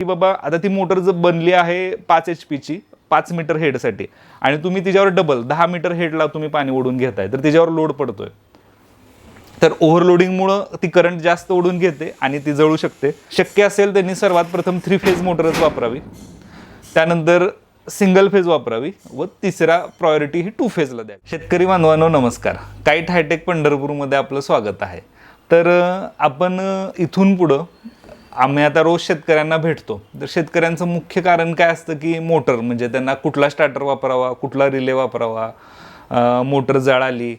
की बाबा आता ती मोटर जर बनली आहे पाच एच पीची पाच मीटर हेडसाठी आणि तुम्ही तिच्यावर डबल दहा मीटर हेडला तुम्ही पाणी ओढून घेताय तर तिच्यावर लोड पडतोय. तर ओव्हरलोडिंगमुळं ती करंट जास्त ओढून घेते आणि ती जळू शकते. शक्य असेल त्यांनी सर्वात प्रथम थ्री फेज मोटरच वापरावी. त्यानंतर सिंगल फेज वापरावी व तिसरा प्रायोरिटी ही टू फेजला द्या शेतकरी बांधवांनो नमस्कार. काईट हायटेक पंढरपूरमध्ये आपलं स्वागत आहे. तर आपण इथून पुढं आम्ही आता रोज शेतकऱ्यांना भेटतो. तर शेतकऱ्यांचं मुख्य कारण काय असतं की मोटर म्हणजे त्यांना कुठला स्टार्टर वापरावा कुठला रिले वापरावा मोटर जळाली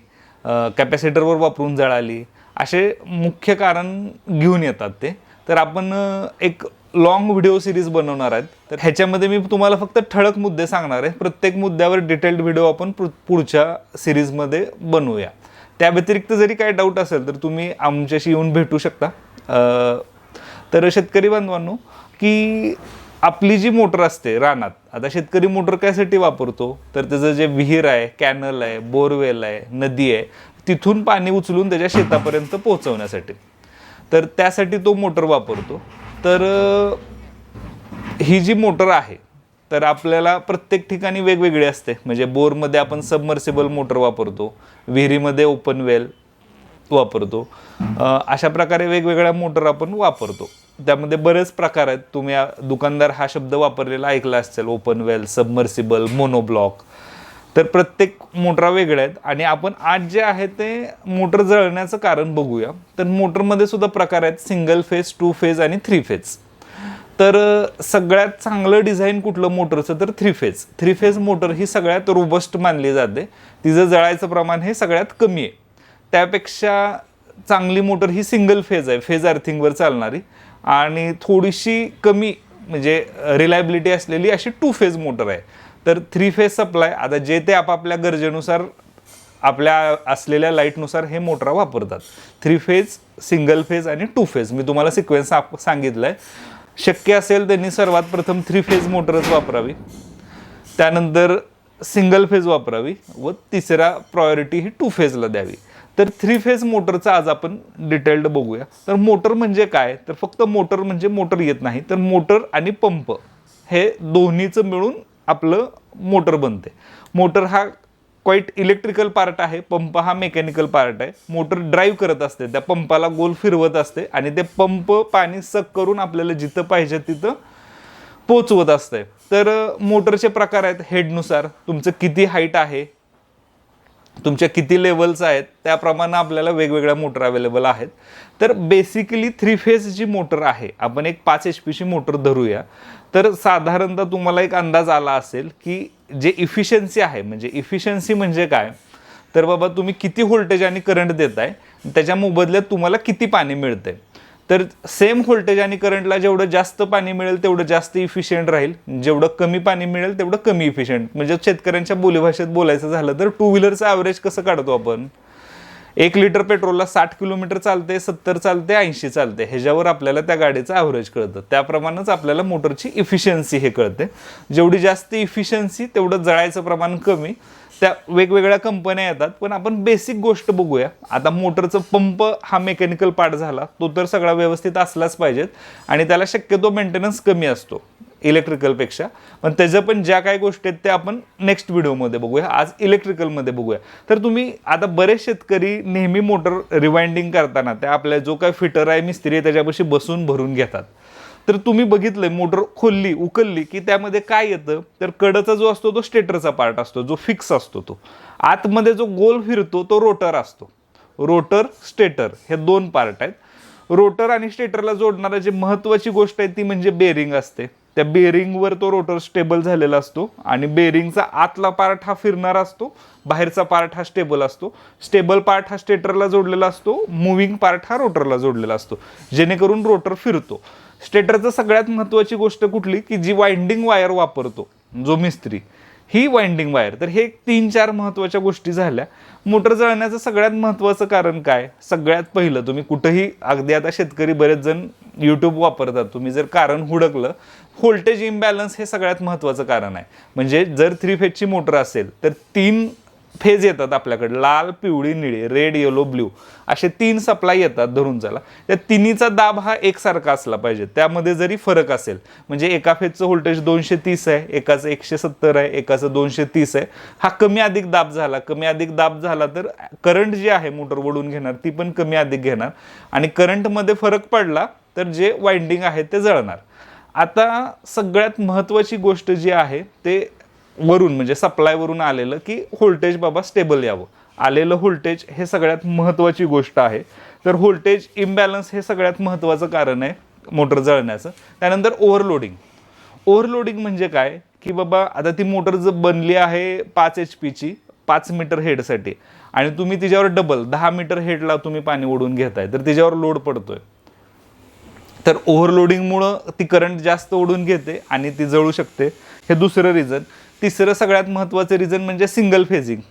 कॅपॅसिटरवर वापरून जळाली असे मुख्य कारण घेऊन येतात ते. तर आपण एक लॉंग व्हिडिओ सिरीज बनवणार आहेत. तर ह्याच्यामध्ये मी तुम्हाला फक्त ठळक मुद्दे सांगणार आहे. प्रत्येक मुद्द्यावर डिटेल्ड व्हिडिओ आपण पु- पुढच्या सिरीजमध्ये बनवूया. त्या व्यतिरिक्त जरी काही डाऊट असेल तर तुम्ही आमच्याशी येऊन भेटू शकता. तर शेतकरी बांधवांनो की आपली जी मोटर असते रानात आता शेतकरी मोटर कायसाठी वापरतो? तर त्याचं जे विहीर आहे कॅनल आहे बोरवेल आहे नदी आहे तिथून पाणी उचलून त्याच्या शेतापर्यंत पोहोचवण्यासाठी. तर त्यासाठी तो मोटर वापरतो. तर ही जी मोटर आहे तर आपल्याला प्रत्येक ठिकाणी वेगवेगळी असते. म्हणजे बोरमध्ये आपण सबमर्सिबल मोटर वापरतो विहिरीमध्ये ओपन वेल वापरतो. अशा प्रकारे वेगवेगळ्या मोटर आपण वापरतो. त्यामध्ये बरेच प्रकार आहेत. तुम्ही दुकानदार हा शब्द वापरलेला ऐकला असेल ओपन वेल सबमर्सिबल मोनोब्लॉक तर प्रत्येक मोटरा वेगळ्या आहेत आणि आपण आज जे आहे ते मोटर जळण्याचं कारण बघूया. तर मोटरमध्ये सुद्धा प्रकार आहेत सिंगल फेज टू फेज आणि थ्री फेज तर सगळ्यात चांगलं डिझाईन कुठलं मोटरचं? तर three phase three phase motor ही सगळ्यात रोबस्ट मानली जाते. तिचं जळायचं प्रमाण हे सगळ्यात कमी आहे. त्यापेक्षा चांगली मोटर ही सिंगल फेज आहे. फेज अर्थिंगवर चालणारी. आणि थोडीशी कमी म्हणजे रिलायबिलिटी असलेली अशी टू फेज मोटर आहे. तर थ्री फेज सप्लाय आता जे ते आपापल्या गरजेनुसार आपल्या असलेल्या लाईटनुसार हे मोटर वापरतात. थ्री फेज सिंगल फेज आणि टू फेज मी तुम्हाला सिक्वेन्स सांगितलं आहे शक्य असेल त्यांनी सर्वात प्रथम थ्री फेज मोटरच वापरावी. त्यानंतर सिंगल फेज वापरावी व तिसरा प्रायोरिटी ही टू फेजला द्यावी. तर थ्री फेज मोटरचं आज आपण डिटेल्ड बघूया. तर मोटर म्हणजे काय? तर फक्त मोटर म्हणजे मोटर येत नाही. तर मोटर आणि पंप हे दोन्हीचं मिळून आपलं मोटर बनते. मोटर हा क्वाईट इलेक्ट्रिकल पार्ट आहे. पंप हा मेकॅनिकल पार्ट आहे. मोटर ड्राईव्ह करत असते. त्या पंपाला गोल फिरवत असते आणि ते पंप पाणी सक करून आपल्याला जिथं पाहिजे तिथं पोचवत असते. तर मोटरचे प्रकार आहेत हेडनुसार तुमचं किती हाईट आहे? तुमच्या किती लेवल्स आहेत त्याप्रमाणे आपल्याला वेगवेगळ्या मोटर अवेलेबल आहेत. तर बेसिकली थ्री फेज जी मोटर आहे आपण एक पाच एच पीची मोटर धरूया. तर साधारणतः तुम्हाला एक अंदाज आला असेल की जे इफिशियन्सी आहे म्हणजे इफिशियन्सी म्हणजे काय? तर बाबा तुम्ही किती व्होल्टेज आणि करंट देताय त्याच्या मोबदल्यात तुम्हाला किती पाणी मिळतंय? तर सेम व्होल्टेज आणि करंटला जेवढं जास्त पाणी मिळेल तेवढं जास्त इफिशियंट राहील. जेवढं कमी पाणी मिळेल तेवढं कमी इफिशियंट म्हणजे शेतकऱ्यांच्या बोलीभाषेत बोलायचं झालं तर टू व्हीलरचं ॲव्हरेज कसं काढतो आपण? एक लिटर पेट्रोलला साठ किलोमीटर चालते सत्तर चालते ऐंशी चालते ह्याच्यावर आपल्याला त्या गाडीचं ॲव्हरेज कळतं. त्याप्रमाणेच आपल्याला मोटरची इफिशियन्सी हे कळते. जेवढी जास्त इफिशियन्सी तेवढं जळायचं प्रमाण कमी. त्या वेगवेगळ्या कंपन्या येतात पण आपण बेसिक गोष्ट बघूया. आता मोटरचं पंप हा मेकॅनिकल पार्ट झाला तो तर सगळा व्यवस्थित असलाच पाहिजेत आणि त्याला शक्यतो मेंटेनन्स कमी असतो इलेक्ट्रिकलपेक्षा पण त्याचं पण ज्या काही गोष्टी आहेत त्या आपण नेक्स्ट व्हिडिओमध्ये बघूया. आज इलेक्ट्रिकलमध्ये बघूया. तर तुम्ही आता बरेच शेतकरी नेहमी मोटर रिवाइंडिंग करताना त्या आपल्या जो काही फिटर आहे मिस्त्री आहे त्याच्यापाशी बसून भरून घेतात. तर तुम्ही बघितलंय मोटर खोलली उकलली की त्यामध्ये काय येतं? तर कडचा जो असतो तो स्टेटरचा पार्ट असतो जो फिक्स असतो तो. आतमध्ये जो गोल फिरतो तो रोटर असतो. रोटर स्टेटर हे दोन पार्ट आहेत. रोटर आणि स्टेटरला जोडणारा जी महत्त्वाची गोष्ट आहे ती म्हणजे बेरिंग असते. त्या बेरिंगवर तो रोटर स्टेबल झालेला असतो आणि बेरिंगचा आतला पार्ट हा फिरणारा असतो बाहेरचा पार्ट हा स्टेबल असतो. स्टेबल पार्ट हा स्टेटरला जोडलेला असतो मुव्हिंग पार्ट हा रोटरला जोडलेला असतो. जेणेकरून रोटर फिरतो. स्टेटरचं सगळ्यात महत्त्वाची गोष्ट कुठली? की जी वाइंडिंग वायर वापरतो जो मिस्त्री ही वाइंडिंग वायर तर हे तीन चार महत्त्वाच्या गोष्टी झाल्या. मोटर जळण्याचं सगळ्यात महत्त्वाचं कारण काय? सगळ्यात पहिलं तुम्ही कुठंही अगदी आता शेतकरी बरेच जण यूट्यूब वापरतात. तुम्ही जर कारण हुडकलं व्होल्टेज इम्बॅलन्स हे सगळ्यात महत्त्वाचं कारण आहे. म्हणजे जर थ्री फेजची मोटर असेल तर तीन फेज येतात आपल्याकडे. लाल पिवळी निळी रेड येलो ब्ल्यू असे तीन सप्लाय येतात धरून चला त्या तिन्हीचा दाब हा एकसारखा असला पाहिजे. त्यामध्ये जरी फरक असेल म्हणजे एका फेजचं व्होल्टेज दोनशे तीस आहे एकाचं एकशे सत्तर आहे एकाचं दोनशे तीस आहे हा कमी अधिक दाब झाला. कमी अधिक दाब झाला तर करंट जी आहे मोटर ओढून घेणार ती पण कमी अधिक घेणार. आणि करंटमध्ये फरक पडला तर जे वाइंडिंग आहे ते जळणार. आता सगळ्यात महत्त्वाची गोष्ट जी आहे ते वरून म्हणजे सप्लायवरून आलेलं की व्होल्टेज बाबा स्टेबल यावं. आलेलं व्होल्टेज हे सगळ्यात महत्त्वाची गोष्ट आहे. तर व्होल्टेज इम्बॅलन्स हे सगळ्यात महत्त्वाचं कारण आहे मोटर जळण्याचं. त्यानंतर ओव्हरलोडिंग ओव्हरलोडिंग म्हणजे काय? की बाबा आता ती मोटर जर बनली आहे पाच एच पीची पाच मीटर हेडसाठी आणि तुम्ही तिच्यावर डबल दहा मीटर हेडला तुम्ही पाणी ओढून घेताय तर तिच्यावर लोड पडतोय. तर ओव्हरलोडिंगमुळं ती करंट जास्त ओढून घेते आणि ती जळू शकते. हे दुसरं रिझन तिसरं सगळ्यात महत्त्वाचं रिझन म्हणजे सिंगल फेजिंग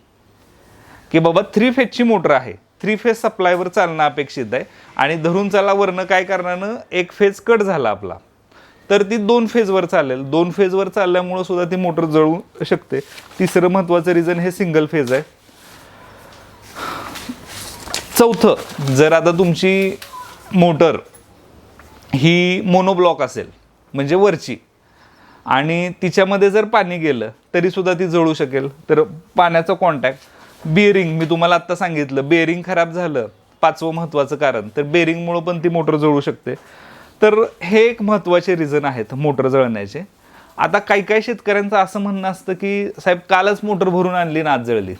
की बाबा थ्री फेजची मोटर आहे. थ्री फेज सप्लायवर चालणं अपेक्षित आहे. आणि धरून चाला वरनं काय कारणानं एक फेज कट झाला आपला. तर ती दोन फेजवर चालेल. दोन फेजवर चालल्यामुळं सुद्धा ती मोटर जळू शकते. तिसरं महत्त्वाचं रिझन हे सिंगल फेज आहे. चौथं जर आता तुमची मोटर ही मोनोब्लॉक असेल म्हणजे वरची आणि तिच्यामध्ये जर पाणी गेलं तरीसुद्धा ती जळू शकेल. तर पाण्याचं कॉन्टॅक्ट बेरिंग मी तुम्हाला आत्ता सांगितलं बेरिंग खराब झालं पाचवं महत्त्वाचं कारण. तर बेरिंगमुळं पण ती मोटर जळू शकते. तर हे एक महत्त्वाचे रिझन आहेत मोटर जळण्याचे. आता काही काही शेतकऱ्यांचं असं म्हणणं असतं की साहेब कालच मोटर भरून आणली ना आज जळली.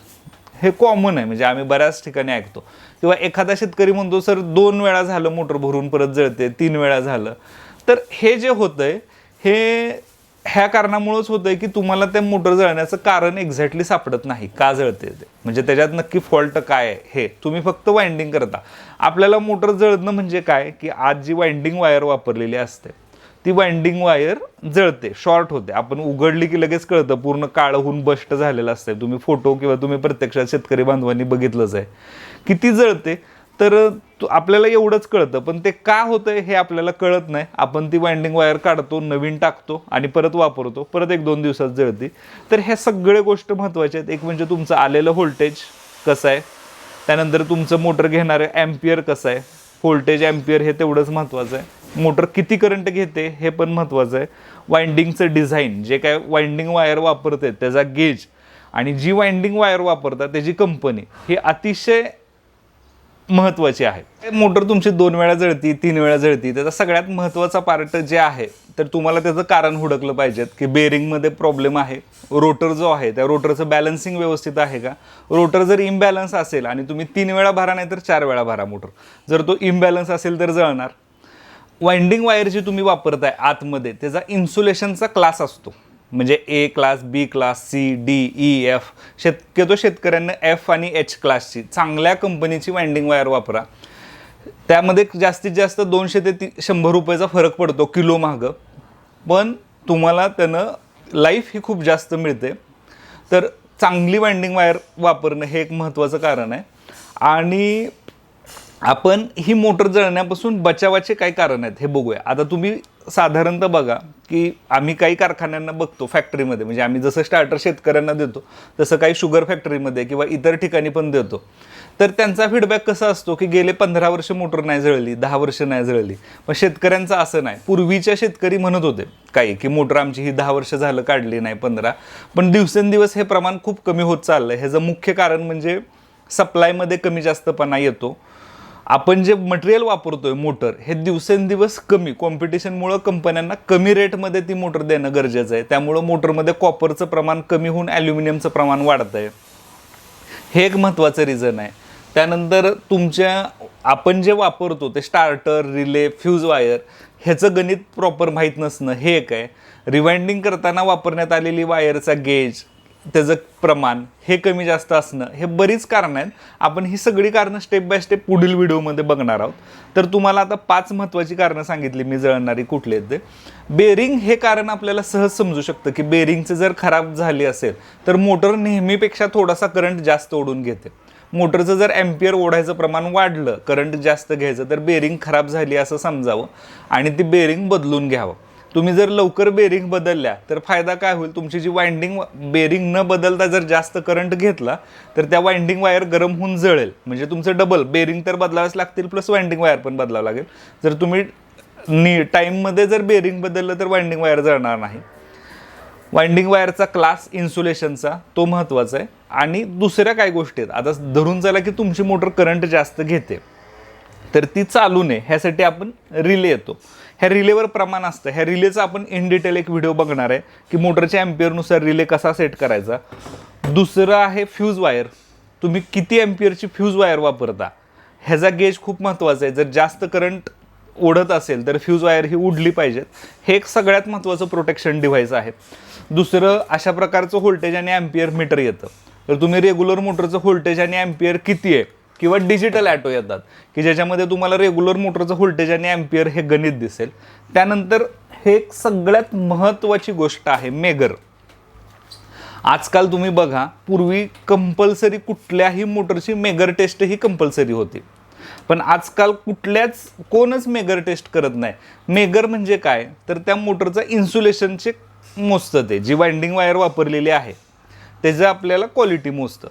हे कॉमन आहे म्हणजे आम्ही बऱ्याच ठिकाणी ऐकतो. किंवा एखादा शेतकरी म्हणतो सर दोन वेळा झालं मोटर भरून परत जळते तीन वेळा झालं. तर हे जे होतंय हे ह्या कारणामुळंच होतंय की तुम्हाला त्या मोटर जळण्याचं कारण एक्झॅक्टली सापडत नाही. का जळते ते? म्हणजे त्याच्यात नक्की फॉल्ट काय आहे? हे तुम्ही फक्त वाइंडिंग करता. आपल्याला मोटर जळणं म्हणजे काय? की आज जी वाइंडिंग वायर वापरलेली असते ती वाइंडिंग वायर जळते शॉर्ट होते. आपण उघडली की लगेच कळतं. पूर्ण काळं होऊन बस्ट झालेलं असतं तुम्ही फोटो किंवा तुम्ही प्रत्यक्षात शेतकरी बांधवांनी बघितलंच आहे. की ती जळते? तर आपल्याला एवढंच कळतं. पण ते का होतंय हे आपल्याला कळत नाही. आपण ती वाइंडिंग वायर काढतो नवीन टाकतो आणि परत वापरतो. परत एक दोन दिवसात जळते. तर ह्या सगळ्या गोष्ट महत्त्वाच्या आहेत. एक म्हणजे तुमचं आलेलं व्होल्टेज कसं आहे? त्यानंतर तुमचं मोटर घेणारं ॲम्पियर कसं आहे? व्होल्टेज ॲम्पियर हे तेवढंच महत्त्वाचं आहे. मोटर किती करंट घेते हे पण महत्त्वाचं आहे. वाइंडिंगचं डिझाईन जे काय वाइंडिंग वायर वापरते त्याचा गेज आणि जी वाइंडिंग वायर वापरतात त्याची कंपनी हे अतिशय महत्त्वाची आहे. मोटर तुमची दोन वेळा जळती तीन वेळा जळती त्याचा सगळ्यात महत्त्वाचा पार्ट जे आहे तर तुम्हाला त्याचं कारण हुडकलं पाहिजेत की बेरिंगमध्ये प्रॉब्लेम आहे. रोटर जो आहे त्या रोटरचं बॅलन्सिंग व्यवस्थित आहे का? रोटर जर इम्बॅलन्स असेल आणि तुम्ही तीन वेळा भरा नाही तर चार वेळा भरा मोटर जर तो इम्बॅलन्स असेल तर जळणार. वाइंडिंग वायर जी तुम्ही वापरताय आतमध्ये त्याचा इन्सुलेशनचा क्लास असतो. म्हणजे A class B class C D E F शक्यतो शेतकऱ्यांना एफ आणि एच क्लासची चांगल्या कंपनीची वाइंडिंग वायर वापरा. त्यामध्ये जास्तीत जास्त दोनशे ते ती शंभर रुपयाचा फरक पडतो किलो मागं. पण तुम्हाला त्यानं लाईफ ही खूप जास्त मिळते. तर चांगली वाइंडिंग वायर वापरणं हे एक महत्त्वाचं कारण आहे. आणि आपण ही मोटर जळण्यापासून बचावाचे काय कारण आहेत हे बघूया. आता तुम्ही साधारणतः बघा की आम्ही काही कारखान्यांना बघतो फॅक्टरीमध्ये म्हणजे आम्ही जसं स्टार्टर शेतकऱ्यांना देतो तसं काही शुगर फॅक्टरीमध्ये किंवा इतर ठिकाणी पण देतो. तर त्यांचा फीडबॅक कसा असतो की गेले पंधरा वर्ष मोटर नाही जळली दहा वर्ष नाही जळली. मग शेतकऱ्यांचं असं नाही. पूर्वीच्या शेतकरी म्हणत होते काही की मोटर आमची ही दहा वर्ष झालं काढली नाही पंधरा. पण दिवसेंदिवस हे प्रमाण खूप कमी होत चाललं ह्याचं मुख्य कारण म्हणजे सप्लायमध्ये कमी जास्तपणा येतो. आपण जे मटेरियल वापरतोय मोटर हे दिवसेंदिवस कमी कॉम्पिटिशनमुळं कंपन्यांना कमी रेटमध्ये ती मोटर देणं गरजेचं आहे. त्यामुळं मोटरमध्ये कॉपरचं प्रमाण कमी होऊन ॲल्युमिनियमचं प्रमाण वाढतं आहे हे एक महत्त्वाचं रिझन आहे. त्यानंतर तुमच्या आपण जे वापरतो ते स्टार्टर रिले फ्यूज वायर ह्याचं गणित प्रॉपर माहीत नसणं हे एक आहे. रिवाइंडिंग करताना वापरण्यात आलेली वायरचा गेज त्याचं प्रमाण हे कमी जास्त असणं हे बरीच कारणं आहेत. आपण ही सगळी कारणं स्टेप बाय स्टेप पुढील व्हिडिओमध्ये बघणार आहोत. तर तुम्हाला आता पाच महत्त्वाची कारणं सांगितली मी जळणारी कुठली आहेत ते. बेरिंग हे कारण आपल्याला सहज समजू शकतं की बेरिंगचं जर खराब झाली असेल तर मोटर नेहमीपेक्षा थोडासा करंट जास्त ओढून घेते. मोटरचं जर ॲम्पियर ओढायचं प्रमाण वाढलं करंट जास्त घ्यायचं तर बेरिंग खराब झाली असं समजावं आणि ती बेरिंग बदलून घ्यावं. तुम्ही जर लवकर बेरिंग बदलल्या तर फायदा काय होईल? तुमची जी वाइंडिंग बेरिंग न बदलता जर जास्त करंट घेतला तर त्या वाइंडिंग वायर गरम होऊन जळेल. म्हणजे तुमचं डबल बेरिंग तर बदलावेच लागतील प्लस वाइंडिंग वायर पण बदलावं लागेल. जर तुम्ही नी टाईममध्ये जर बेरिंग बदललं तर वाइंडिंग वायर जळणार नाही. वाइंडिंग वायरचा क्लास इन्सुलेशनचा तो महत्त्वाचा आहे. आणि दुसऱ्या काय गोष्टी आहेत? आता धरून चला की तुमची मोटर करंट जास्त घेते. तर ती चालू नये. ह्यासाठी आपण रिले येतो. ह्या रिलेवर प्रमाण असतं. ह्या रिलेचा आपण इन डिटेल एक व्हिडिओ बघणार आहे की मोटरच्या ॲम्पियरनुसार रिले कसा सेट करायचा. दुसरं आहे फ्यूज वायर तुम्ही किती ॲम्पियरची फ्यूज वायर वापरता? ह्याचा गेज खूप महत्त्वाचा आहे. जर जास्त करंट ओढत असेल तर फ्यूज वायर ही उडली पाहिजेत. हे एक सगळ्यात महत्त्वाचं प्रोटेक्शन डिव्हाइस आहे. दुसरं अशा प्रकारचं व्होल्टेज आणि ॲम्पियर मीटर येतं. तर तुम्ही रेग्युलर मोटरचं व्होल्टेज आणि ॲम्पियर किती आहे? किंवा डिजिटल ॲटो येतात की ज्याच्यामध्ये तुम्हाला रेग्युलर मोटरचं व्होल्टेज आणि ॲम्पियर हे गणित दिसेल. त्यानंतर हे एक सगळ्यात महत्त्वाची गोष्ट आहे मेगर. आजकाल तुम्ही बघा पूर्वी कंपल्सरी कुठल्याही मोटरची मेगर टेस्ट ही कंपल्सरी होती. पण आजकाल कुठल्याच कोणच मेगर टेस्ट करत नाही. मेगर म्हणजे काय? तर त्या मोटरचं इन्सुलेशनचे मोजतं ते जी वाइंडिंग वायर वापरलेली आहे. त्याचं आपल्याला क्वालिटी मोजतं.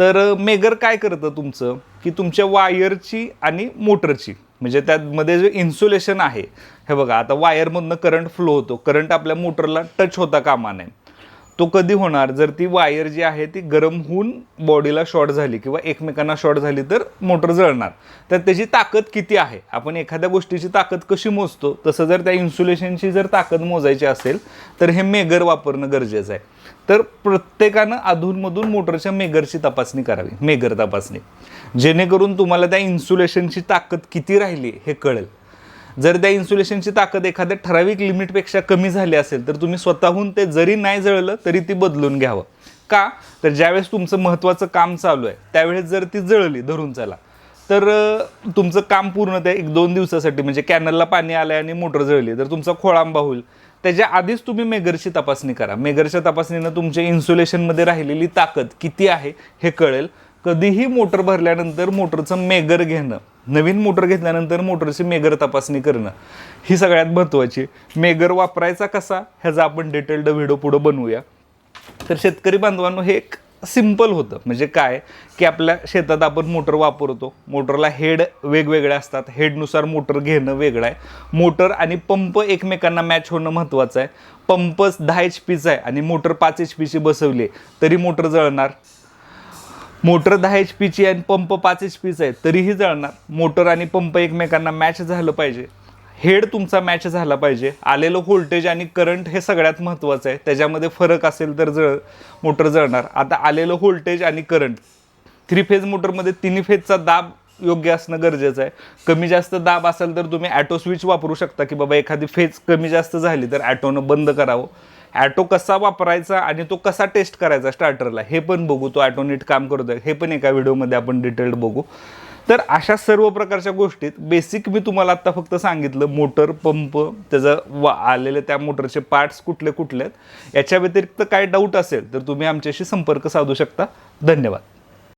तर मेगर काय करतं तुमचं? की तुमच्या वायरची आणि मोटरची म्हणजे त्यामध्ये जे इन्सुलेशन आहे हे बघा आता वायरमधनं करंट फ्लो होतो करंट आपल्या मोटरला टच होता कामा नये तो कधी होणार? जर ती वायर जी आहे ती गरम होऊन बॉडीला शॉर्ट झाली किंवा एकमेकांना शॉर्ट झाली तर मोटर जळणार. तर त्याची ताकद किती आहे? आपण एखाद्या गोष्टीची ताकद कशी मोजतो? तसं जर त्या इन्सुलेशनची जर ताकद मोजायची असेल तर हे मेगर वापरणं गरजेचं आहे. तर प्रत्येकानं अधूनमधून मोटरच्या मेगरची तपासणी करावी मेगर तपासणी. जेणेकरून तुम्हाला त्या इन्सुलेशनची ताकद किती राहिली हे कळेल. जर त्या इन्सुलेशनची ताकद एखाद्या ठराविक लिमिटपेक्षा कमी झाली असेल तर तुम्ही स्वतःहून ते जरी नाही जळलं तरी ती बदलून घ्यावं. का? तर ज्यावेळेस तुमचं महत्त्वाचं काम चालू आहे त्यावेळेस जर ती जळली धरून चला. तर तुमचं काम पूर्ण ते एक दोन दिवसासाठी म्हणजे कॅनलला पाणी आलं आणि मोटर जळली तर तुमचा खोळांबा होईल. त्याच्या आधीच तुम्ही मेगरची तपासणी करा. मेगरच्या तपासणीनं तुमच्या इन्सुलेशनमध्ये राहिलेली ताकद किती आहे हे कळेल. कधीही मोटर भरल्यानंतर मोटरचं मेगर घेणं नवीन मोटर घेतल्यानंतर मोटरची मेगर तपासणी करणं ही सगळ्यात महत्त्वाची. मेगर वापरायचा कसा? ह्याचा आपण डिटेल्ड व्हिडिओ पुढं बनवूया. तर शेतकरी बांधवांनो हे एक सिंपल होतं. म्हणजे काय? की आपल्या शेतात आपण मोटर वापरतो. मोटरला हेड वेगवेगळे असतात. हेडनुसार मोटर घेणं वेगळं आहे. मोटर आणि पंप एकमेकांना मॅच होणं महत्त्वाचं आहे. पंपच दहा एच पीचा आहे आणि मोटर पाच एच पीची बसवली आहे, तरी मोटर जळणार. मोटर दहा एच पीची आणि पंप पाच एच पीचा आहे. तरीही जळणार. मोटर आणि पंप एकमेकांना मॅच झालं पाहिजे. हेड तुमचा मॅच झाला पाहिजे. आलेलं व्होल्टेज आणि करंट हे सगळ्यात महत्त्वाचं आहे. त्याच्यामध्ये फरक असेल तर जळ मोटर जळणार. आता आलेलं व्होल्टेज आणि करंट थ्री फेज मोटरमध्ये तिन्ही फेजचा दाब योग्य असणं गरजेचं आहे. कमी जास्त दाब असेल तर तुम्ही ॲटो स्विच वापरू शकता की बाबा एखादी फेज कमी जास्त झाली तर ॲटोनं बंद करावं. ॲटो कसा वापरायचा आणि तो कसा टेस्ट करायचा स्टार्टरला हे पण बघू. तो ॲटो नीट काम करतोय. हे पण एका व्हिडिओमध्ये आपण डिटेल्ड बघू. तर अशा सर्व प्रकारच्या गोष्टीत बेसिक मी तुम्हाला आत्ता फक्त सांगितलं मोटर पंप त्याचं वा आलेले त्या मोटरचे पार्ट्स कुठले कुठले आहेत याच्या व्यतिरिक्त काय डाऊट असेल तर तुम्ही आमच्याशी संपर्क साधू शकता. धन्यवाद.